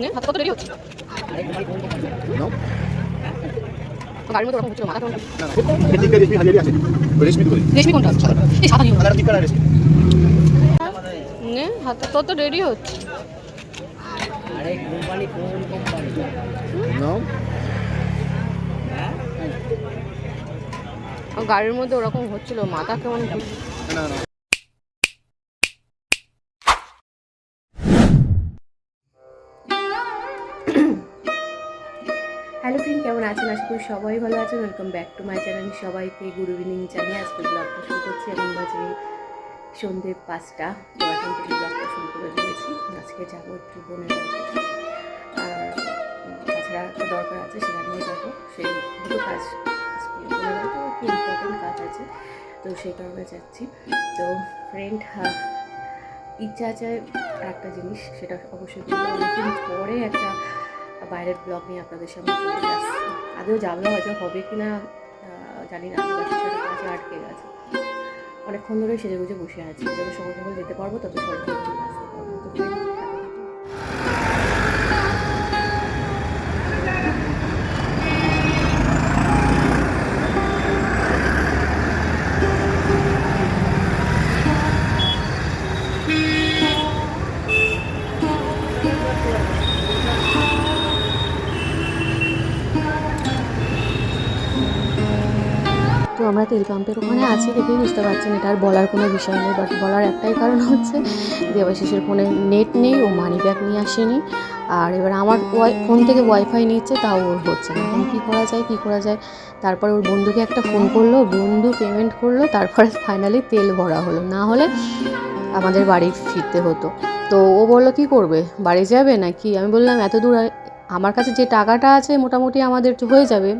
নে, হাতে কত দেরি হচ্ছে? গাড়ির ওরকম মাথা রেশমি কোনটা? এই সাদা নে হাতে কত দেরি হচ্ছে? নাও গাড়ির মধ্যে ওরকম হচ্ছিল মাথা কেমন? না না। হ্যালো ফ্রেন্ড কেমন আছেন? আশা করি সবাই ভালো আছেন। Welcome back to my channel সবাইকে গুড ইভিনিং জানিয়ে আজকে ব্লগটা শুরু করছি। এবং বাজে সন্ধ্যে পাঁচটা। এখন থেকে ব্লগটা শুরু করে দিয়েছি। আজকে যাব একটু বোনের আর দরকার আছে সেখানেও যাব। সেই দুটো কাজ বোনের একটু ইম্পর্টেন্ট কাজ আছে। তো সেই কারণে যাচ্ছি। তো ফ্রেন্ড ইচ্ছা আছে একটা জিনিস, সেটা অবশ্যই অনেকদিন পরে একটা বাইরের ব্লগ নিয়ে আপনাদের সামনে চলে আসছি আদৌ জানলো হয়তো হবে কি না জানি না কাছে আটকে গেছে। অনেকক্ষণ ধরে সেজে গুজে বসে আছি। যত সময় যখন যেতে পারব, তত সময় আসতে আমরা তেল পাম্পের ওখানে আছি দেখেই বুঝতে পারছেন, এটা আর বলার কোনো বিষয় নেই বাট বলার একটাই কারণ হচ্ছে দেবাশিসের ফোনে নেট নেই, ও মানি ব্যাগ নিয়ে আসেনি। আর এবার আমার ওয়াই, ফোন থেকে ওয়াইফাই নিচ্ছে, তাও ওর হচ্ছে না। এখন কী করা যায়, কী করা যায়? তারপর ওর বন্ধুকে একটা ফোন করল, বন্ধু পেমেন্ট করল, তারপরে ফাইনালি তেল ভরা হলো। না হলে আমাদের বাড়ি ফিরতে হতো। তো ও বলল, কি করবে? বাড়ি যাবে নাকি? আমি বললাম, এত দূর, আমার কাছে যে টাকাটা আছে, মোটামুটি আমাদের হয়ে যাবে।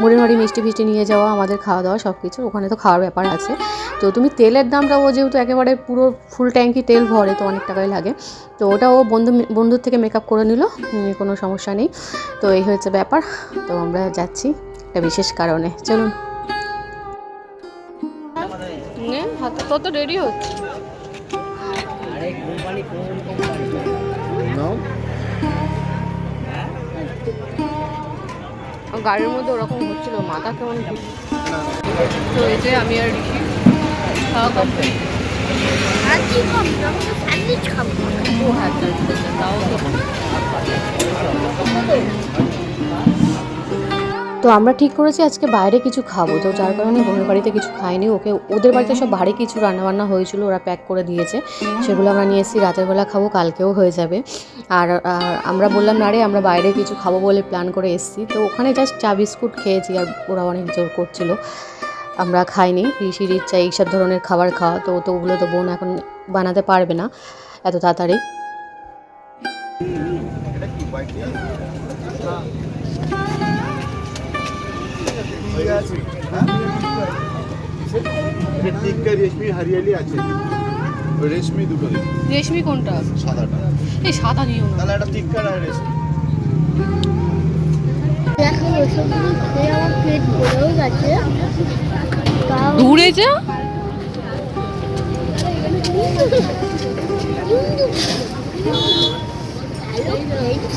মুড়ি মাড়ি মিষ্টি ফিষ্টি নিয়ে যাওয়া আমাদের খাওয়া দাওয়া সব কিছু ওখানে তো খাওয়ার ব্যাপার আছে। তো তুমি তেলের দামটা ও যেহেতু একেবারে পুরো ফুল ট্যাঙ্কি তেল ভরে তো অনেক টাকাই লাগে। তো ওটা ও বন্ধু বন্ধুর থেকে মেকআপ করে নিল কোনো সমস্যা নেই। তো এই হচ্ছে ব্যাপার। তো আমরা যাচ্ছি একটা বিশেষ কারণে। চলুন। হাতে দেরি হচ্ছে। গাড়ির মধ্যে ওরকম হচ্ছিল মাথা কেমন ঘুরছে। না না তো এই যে আমি আর ঋষি খাওয়া কমপ্লিট আর কি খাব আমি তো স্যান্ডউইচ খাব ও হ্যাঁ আচ্ছা, আচ্ছা, আচ্ছা, তাও তো আমরা ঠিক করেছি আজকে বাইরে কিছু খাব। তো যার কারণে বোনের বাড়িতে কিছু খাইনি। ওকে, ওদের বাড়িতে সব ভারী কিছু রান্নাবান্না হয়েছিল, ওরা প্যাক করে দিয়েছে। সেগুলো আমরা নিয়ে এসেছি, রাতের বেলা খাব, কালকেও হয়ে যাবে। আর আমরা বললাম, না রে, আমরা বাইরে কিছু খাব বলে প্ল্যান করে এসেছি। তো ওখানে জাস্ট চা বিস্কুট খেয়েছি আর ওরা অনেক জোর করছিল। আমরা খাইনি, ঋষির ইচ্ছা এইসব ধরনের খাবার খাওয়া। তো তো ওগুলো তো বোন এখন বানাতে পারবে না এত তাড়াতাড়ি। আছে টিক্কা রেশমি হারিয়ালি আছে। রেশমি দুটো রেশমি কোনটা? সাদাটা। এই সাদা নিও না। তাহলে একটা টিক্কা আর রেশমি। দেখো ওসবগুলো খেয়ে আমার পেট ভরেও গেছে। দূরে যা হ্যালো ফ্রেন্ডস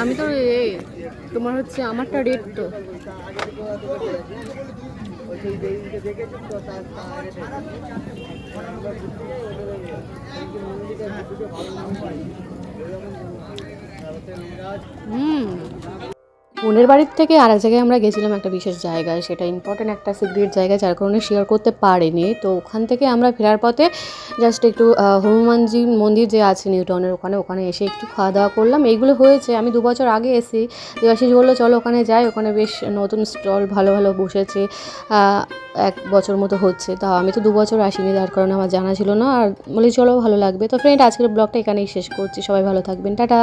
আমি তো এই তোমার হচ্ছে আমারটা রেট তো। হুম। বোনের বাড়ির থেকে আর এক জায়গায় আমরা গেছিলাম একটা বিশেষ জায়গায় সেটা ইম্পর্টেন্ট একটা সিক্রেট জায়গা যার কারণে শেয়ার করতে পারিনি। তো ওখান থেকে আমরা ফেরার পথে জাস্ট একটু হনুমানজি মন্দির যে আছে নিউটনের ওখানে ওখানে এসে একটু খাওয়া দাওয়া করলাম। এইগুলো হয়েছে, আমি দু বছর আগে এসি দেবাশিস বলল, চলো ওখানে যাই, ওখানে বেশ নতুন স্টল ভালো ভালো বসেছে এক বছর মতো হচ্ছে। তা আমি তো দু বছর আসিনি তার কারণে আমার জানা ছিল না। আর বলি, চলো, ভালো লাগবে। তো ফ্রেন্ড আজকের ব্লগটা এখানেই শেষ করছি। সবাই ভালো থাকবেন। টাটা!